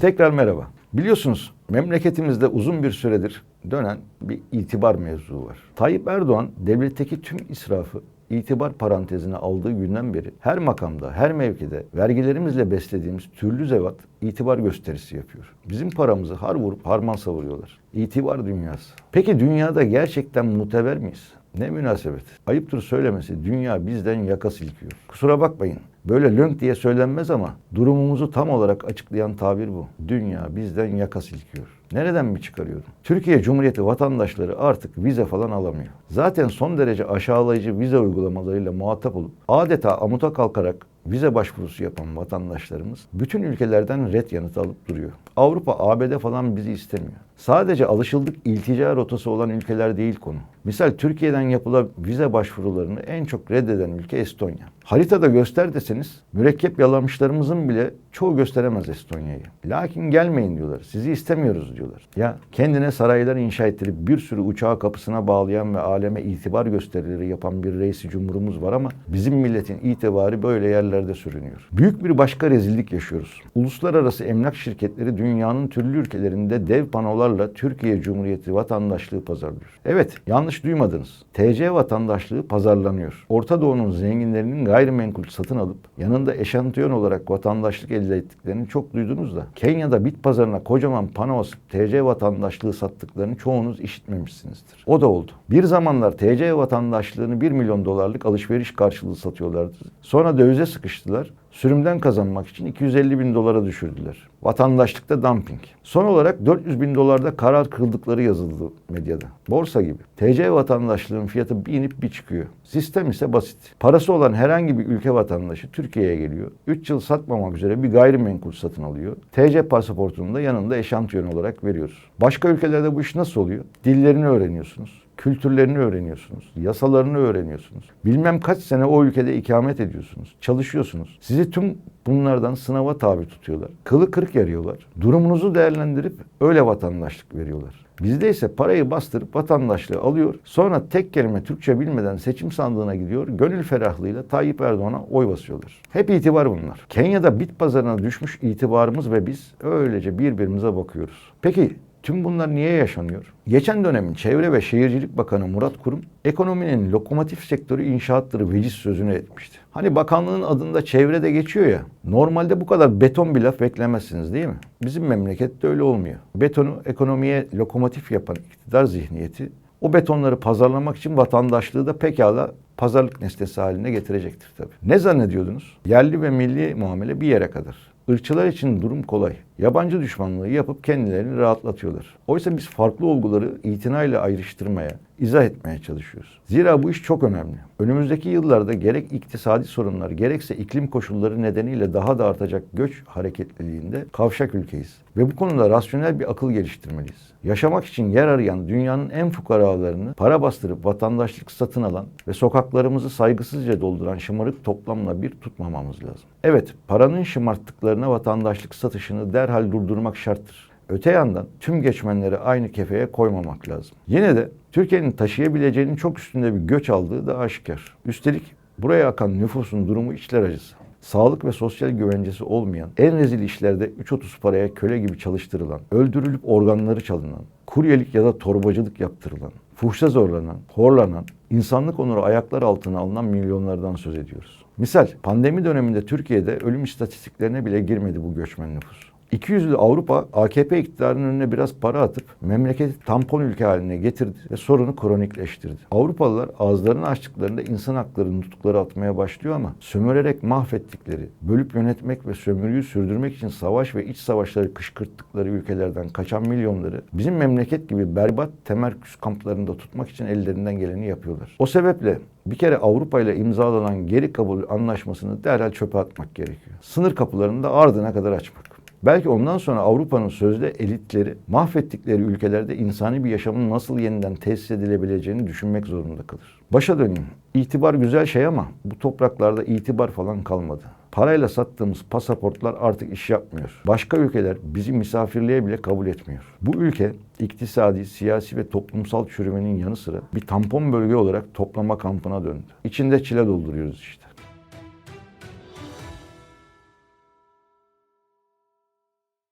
Tekrar merhaba. Biliyorsunuz memleketimizde uzun bir süredir dönen bir itibar mevzu var. Tayyip Erdoğan devletteki tüm israfı itibar parantezine aldığı günden beri her makamda, her mevkide vergilerimizle beslediğimiz türlü zevat itibar gösterisi yapıyor. Bizim paramızı har vurup harman savuruyorlar. İtibar dünyası. Peki dünyada gerçekten muteber miyiz? Ne münasebet. Ayıptır söylemesi dünya bizden yaka silkiyor. Kusura bakmayın. Böyle lönk diye söylenmez ama durumumuzu tam olarak açıklayan tabir bu. Dünya bizden yaka silkiyor. Nereden mi çıkarıyorum? Türkiye Cumhuriyeti vatandaşları artık vize falan alamıyor. Zaten son derece aşağılayıcı vize uygulamalarıyla muhatap olup adeta amuta kalkarak vize başvurusu yapan vatandaşlarımız bütün ülkelerden red yanıtı alıp duruyor. Avrupa, ABD falan bizi istemiyor. Sadece alışıldık iltica rotası olan ülkeler değil konu. Misal Türkiye'den yapılan vize başvurularını en çok reddeden ülke Estonya. Haritada göster deseniz mürekkep yalamışlarımızın bile çoğu gösteremez Estonya'yı. Lakin gelmeyin diyorlar. Sizi istemiyoruz diyorlar. Ya kendine saraylar inşa ettirip bir sürü uçağı kapısına bağlayan ve aleme itibar gösterileri yapan bir reisi cumhurumuz var ama bizim milletin itibarı böyle yerlerde sürünüyor. Büyük bir başka rezillik yaşıyoruz. Uluslararası emlak şirketleri dünyanın türlü ülkelerinde dev panolarla Türkiye Cumhuriyeti vatandaşlığı pazarlıyor. Evet, yanlış duymadınız. TC vatandaşlığı pazarlanıyor. Orta Doğu'nun zenginlerinin gayrimenkul satın alıp yanında eşantiyon olarak vatandaşlık elde ettiklerini çok duydunuz da Kenya'da bit pazarına kocaman pano asıp TC vatandaşlığı sattıklarını çoğunuz işitmemişsinizdir. O da oldu. Bir zamanlar TC vatandaşlığını 1 milyon dolarlık alışveriş karşılığı satıyorlardı. Sonra dövize sıkıştılar. Sürümden kazanmak için 250 bin dolara düşürdüler. Vatandaşlıkta dumping. Son olarak 400 bin dolarda karar kıldıkları yazıldı medyada. Borsa gibi. TC vatandaşlığın fiyatı bir inip bir çıkıyor. Sistem ise basit. Parası olan herhangi bir ülke vatandaşı Türkiye'ye geliyor. 3 yıl satmamak üzere bir gayrimenkul satın alıyor. TC pasaportunu da yanında eşantiyon olarak veriyoruz. Başka ülkelerde bu iş nasıl oluyor? Dillerini öğreniyorsunuz kültürlerini öğreniyorsunuz, yasalarını öğreniyorsunuz. Bilmem kaç sene o ülkede ikamet ediyorsunuz, çalışıyorsunuz. Sizi tüm bunlardan sınava tabi tutuyorlar. Kılı kırk yarıyorlar. Durumunuzu değerlendirip öyle vatandaşlık veriyorlar. Bizde ise parayı bastırıp vatandaşlığı alıyor. Sonra tek kelime Türkçe bilmeden seçim sandığına gidiyor. Gönül ferahlığıyla Tayyip Erdoğan'a oy basıyorlar. Hep itibar bunlar. Kenya'da bit pazarına düşmüş itibarımız ve biz öylece birbirimize bakıyoruz. Peki Tüm bunlar niye yaşanıyor? Geçen dönemin Çevre ve Şehircilik Bakanı Murat Kurum, ekonominin lokomotif sektörü inşaattır veciz sözünü etmişti. Hani bakanlığın adında çevrede geçiyor ya, normalde bu kadar beton bir laf beklemezsiniz değil mi? Bizim memlekette öyle olmuyor. Betonu ekonomiye lokomotif yapan iktidar zihniyeti, o betonları pazarlamak için vatandaşlığı da pekala pazarlık nesnesi haline getirecektir tabii. Ne zannediyordunuz? Yerli ve milli muamele bir yere kadar. Irkçılar için durum kolay. Yabancı düşmanlığı yapıp kendilerini rahatlatıyorlar. Oysa biz farklı olguları itinayla ayrıştırmaya, izah etmeye çalışıyoruz. Zira bu iş çok önemli. Önümüzdeki yıllarda gerek iktisadi sorunlar gerekse iklim koşulları nedeniyle daha da artacak göç hareketliliğinde kavşak ülkeyiz. Ve bu konuda rasyonel bir akıl geliştirmeliyiz. Yaşamak için yer arayan dünyanın en fukaralarını para bastırıp vatandaşlık satın alan ve sokaklarımızı saygısızca dolduran şımarık toplamla bir tutmamamız lazım. Evet, paranın şımarttıklarına vatandaşlık satışını derhal durdurmak şarttır. Öte yandan tüm geçmenleri aynı kefeye koymamak lazım. Yine de Türkiye'nin taşıyabileceğinin çok üstünde bir göç aldığı da aşikar. Üstelik buraya akan nüfusun durumu içler acısı. Sağlık ve sosyal güvencesi olmayan, en rezil işlerde 3.30 paraya köle gibi çalıştırılan, öldürülüp organları çalınan, kuryelik ya da torbacılık yaptırılan, fuhşa zorlanan, horlanan, insanlık onuru ayaklar altına alınan milyonlardan söz ediyoruz. Misal pandemi döneminde Türkiye'de ölüm istatistiklerine bile girmedi bu göçmen nüfus. 200'lü Avrupa AKP iktidarının önüne biraz para atıp memleketi tampon ülke haline getirdi ve sorunu kronikleştirdi. Avrupalılar ağızlarını açtıklarında insan hakları nutukları atmaya başlıyor ama sömürerek mahvettikleri, bölüp yönetmek ve sömürüyü sürdürmek için savaş ve iç savaşları kışkırttıkları ülkelerden kaçan milyonları bizim memleket gibi berbat temerküs kamplarında tutmak için ellerinden geleni yapıyorlar. O sebeple bir kere Avrupa ile imzalanan geri kabul anlaşmasını derhal çöpe atmak gerekiyor. Sınır kapılarını da ardına kadar açmak. Belki ondan sonra Avrupa'nın sözde elitleri mahvettikleri ülkelerde insani bir yaşamın nasıl yeniden tesis edilebileceğini düşünmek zorunda kalır. Başa döneyim. İtibar güzel şey ama bu topraklarda itibar falan kalmadı. Parayla sattığımız pasaportlar artık iş yapmıyor. Başka ülkeler bizi misafirliğe bile kabul etmiyor. Bu ülke iktisadi, siyasi ve toplumsal çürümenin yanı sıra bir tampon bölge olarak toplama kampına döndü. İçinde çile dolduruyoruz işte.